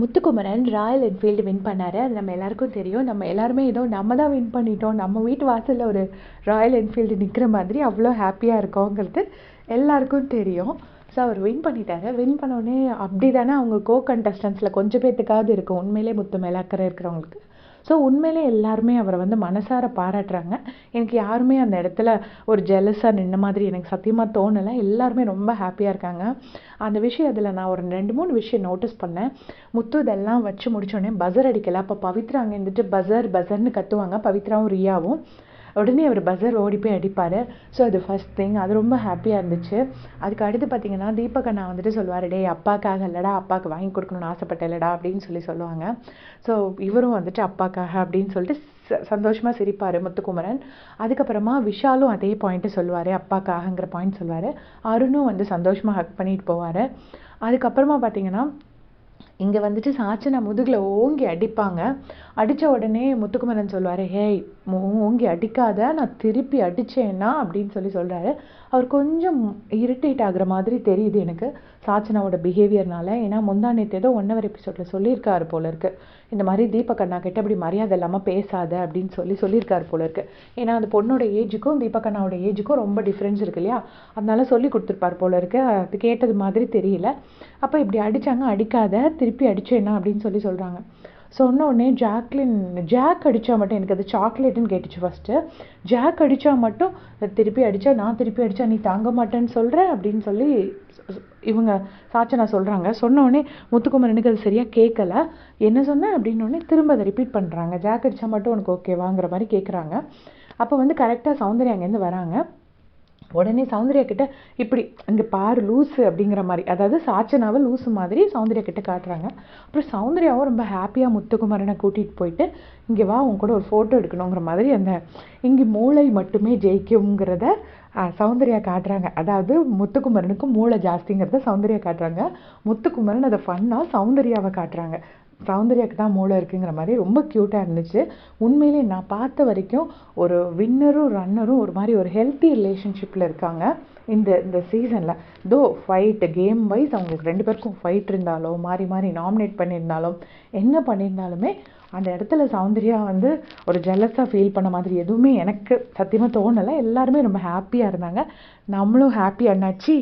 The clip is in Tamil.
முத்துக்குமரன் ராயல் என்ஃபீல்டு வின் பண்ணார். அது நம்ம எல்லாருக்கும் தெரியும். நம்ம எல்லாருமே ஏதோ நம்ம தான் வின் பண்ணிட்டோம். நம்ம வீட்டு வாசலில் ஒரு ராயல் என்ஃபீல்டு நிற்கிற மாதிரி அவ்வளோ ஹாப்பியாக இருக்கோங்கிறது எல்லாருக்கும் தெரியும். ஸோ அவர் வின் பண்ணிட்டாரு. வின் பண்ணோடனே அப்படி தானே அவங்க கோ கண்டஸ்டன்ஸில் கொஞ்சம் பேர்த்துக்காவது இருக்கும். உண்மையிலே முத்து மேலே அக்கறை இருக்கிறவங்களுக்கு. ஸோ உண்மையிலே எல்லாருமே அவரை வந்து மனசார பாராட்டுறாங்க. எனக்கு யாருமே அந்த இடத்துல ஒரு ஜெலஸாக நின்ன மாதிரி எனக்கு சத்தியமாக தோணலை. எல்லாருமே ரொம்ப ஹாப்பியாக இருக்காங்க. அந்த விஷயம் அதில் நான் ஒரு ரெண்டு மூணு விஷயம் நோட்டீஸ் பண்ணேன். முத்து இதெல்லாம் வச்சு முடிச்சோடனே பசர் அடிக்கல. அப்போ பவித்ரா அங்கே இருந்துட்டு பசர் பசர்னு கத்துவாங்க. பவித்ராவும் ரியாவும். உடனே அவர் பஸர் ஓடி போய் அடிப்பார். ஸோ அது ஃபஸ்ட் திங் அது ரொம்ப ஹாப்பியாக இருந்துச்சு. அதுக்கு அடுத்து பார்த்தீங்கன்னா தீபக் அண்ணா வந்துட்டு சொல்லுவார் டேய் அப்பாக்காக இல்லைடா அப்பாவுக்கு வாங்கி கொடுக்கணும்னு ஆசைப்பட்டேன்லடா அப்படின்னு சொல்லி சொல்லுவாங்க. ஸோ இவரும் வந்துட்டு அப்பாக்காக அப்படின்னு சொல்லிட்டு ச சந்தோஷமாக சிரிப்பார் முத்துக்குமரன். அதுக்கப்புறமா விஷாலும் அதே பாயிண்ட்டு சொல்லுவார் அப்பாக்காகங்கிற பாயிண்ட் சொல்லுவார். அருணும் வந்து சந்தோஷமாக ஹக் பண்ணிட்டு போவார். அதுக்கப்புறமா பார்த்தீங்கன்னா இங்கே வந்துட்டு சாச்சனை முதுகில் ஓங்கி அடிப்பாங்க. அடித்த உடனே முத்துக்குமரன் சொல்லுவார் ஹேய் ஓங்கி அடிக்காத நான் திருப்பி அடித்தேன்னா அப்படின்னு சொல்லி சொல்கிறாரு அவர் கொஞ்சம் இரிட்டேட் ஆகிற மாதிரி தெரியுது எனக்கு சாச்சனாவோட பிஹேவியர்னால ஏன்னா முந்தா நேற்று ஏதோ ஒன் ஹவர் எபிசோடில் சொல்லியிருக்காரு போல இருக்கு. இந்த மாதிரி தீபகண்ணா கிட்ட இப்படி மரியாதை இல்லாமல் பேசாத அப்படின்னு சொல்லி சொல்லியிருக்காரு போல இருக்கு. ஏன்னா அந்த பொண்ணோட ஏஜுக்கும் தீபகண்ணாவோட ஏஜுக்கும் ரொம்ப டிஃப்ரென்ஸ் இருக்கு இல்லையா? அதனால சொல்லி கொடுத்துருப்பார் போல இருக்கு. அது கேட்டது மாதிரி தெரியல. அப்போ இப்படி அடித்தாங்க அடிக்காத திருப்பி அடிச்சேன்னா அப்படின்னு சொல்லி சொல்கிறாங்க சொன்ன உடனே ஜாக்லின் ஜாக் அடித்தா மட்டும் எனக்கு அது சாக்லேட்டுன்னு கேட்டுச்சு ஃபஸ்ட்டு ஜாக் அடித்தா மட்டும் திருப்பி அடித்தா நான் திருப்பி அடித்தா நீ தாங்க மாட்டேன்னு சொல்கிற அப்படின்னு சொல்லி இவங்க சாச்சனா சொல்கிறாங்க சொன்ன உடனே முத்துக்குமரனுக்கு அது சரியாக கேட்கல என்ன சொன்னேன் அப்படின்னு உடனே திரும்ப அதை ரிப்பீட் பண்ணுறாங்க ஜாக் அடித்தா மட்டும் உனக்கு ஓகேவாங்கிற மாதிரி கேட்குறாங்க அப்போ வந்து கரெக்டாக சௌந்தர்யா அங்கேருந்து வராங்க. உடனே சௌந்தர்யா கிட்ட இப்படி இங்கே பாரு லூஸு அப்படிங்கிற மாதிரி. அதாவது சாச்சனாவை லூஸு மாதிரி சௌந்தர்யா கிட்ட காட்டுறாங்க. அப்புறம் சௌந்தர்யாவும் ரொம்ப ஹாப்பியாக முத்துக்குமரனை கூட்டிகிட்டு போயிட்டு இங்கே வா உன் கூட ஒரு ஃபோட்டோ எடுக்கணுங்கிற மாதிரி அந்த இங்கே மூளை மட்டுமே ஜெயிக்குங்கிறத சௌந்தர்யா காட்டுறாங்க. அதாவது முத்துக்குமரனுக்கு மூளை ஜாஸ்திங்கிறத சௌந்தர்யா காட்டுறாங்க. முத்துக்குமரன் அதை ஃபன்னாக சௌந்தர்யாவை காட்டுறாங்க. சௌந்தர்யாக்கு தான் மூளை இருக்குங்கிற மாதிரி ரொம்ப க்யூட்டாக இருந்துச்சு. உண்மையிலே நான் பார்த்த வரைக்கும் ஒரு வின்னரும் ரன்னரும் ஒரு மாதிரி ஒரு ஹெல்த்தி ரிலேஷன்ஷிப்பில் இருக்காங்க இந்த இந்த சீசனில் தோ ஃபைட் கேம் வைஸ் அவங்களுக்கு ரெண்டு பேருக்கும் ஃபைட் இருந்தாலோ மாறி மாறி நாமினேட் பண்ணியிருந்தாலும் என்ன பண்ணியிருந்தாலுமே அந்த இடத்துல சௌந்தர்யா வந்து ஒரு ஜெலஸாக ஃபீல் பண்ண மாதிரி எதுவுமே எனக்கு சத்தியமாக தோணலை. எல்லாருமே ரொம்ப ஹாப்பியாக இருந்தாங்க. நம்மளும் ஹாப்பியாக என்னாச்சு